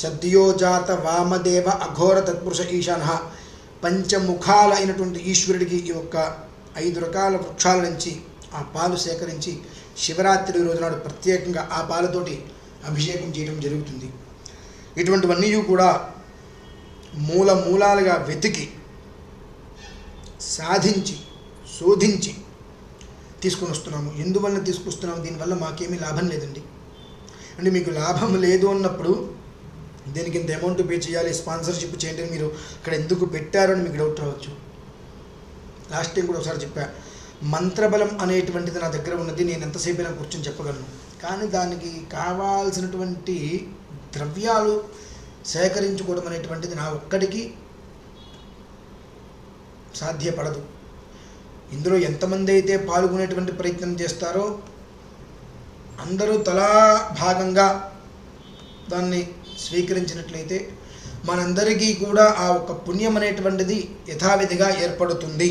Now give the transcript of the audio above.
సద్యోజాత వామదేవ అఘోర తత్పురుష ఈశాన. పంచముఖాలైనటువంటి ఈశ్వరుడికి ఈ యొక్క ఐదు రకాల వృక్షాల నుంచి ఆ పాలు సేకరించి శివరాత్రి రోజునాడు ప్రత్యేకంగా ఆ పాలతోటి అభిషేకం చేయడం జరుగుతుంది. ఇటువంటివన్నీ కూడా మూల మూలాలుగా వెతికి సాధించి శోధించి తీసుకొని వస్తున్నాము. ఎందువల్ల తీసుకొస్తున్నాము? దీనివల్ల మాకేమీ లాభం లేదండి. అంటే మీకు లాభం లేదు అన్నప్పుడు దీనికి ఇంత అమౌంట్ పే చేయాలి స్పాన్సర్షిప్ చేయండి మీరు ఇక్కడ ఎందుకు పెట్టారు అని మీకు డౌట్ రావచ్చు. లాస్ట్ టైం కూడా ఒకసారి చెప్పా మంత్రబలం అనేటువంటిది నా దగ్గర ఉన్నది నేను ఎంతసేపు అయినా కూర్చొని చెప్పగలను. కానీ దానికి కావాల్సినటువంటి ద్రవ్యాలు సేకరించుకోవడం అనేటువంటిది నా ఒక్కడికి సాధ్యపడదు. ఇందులో ఎంతమంది అయితే పాల్గొనేటువంటి ప్రయత్నం చేస్తారో అందరూ తలా భాగంగా దాన్ని స్వీకరించినట్లయితే మనందరికీ కూడా ఆ ఒక పుణ్యం అనేటువంటిది యథావిధిగా ఏర్పడుతుంది.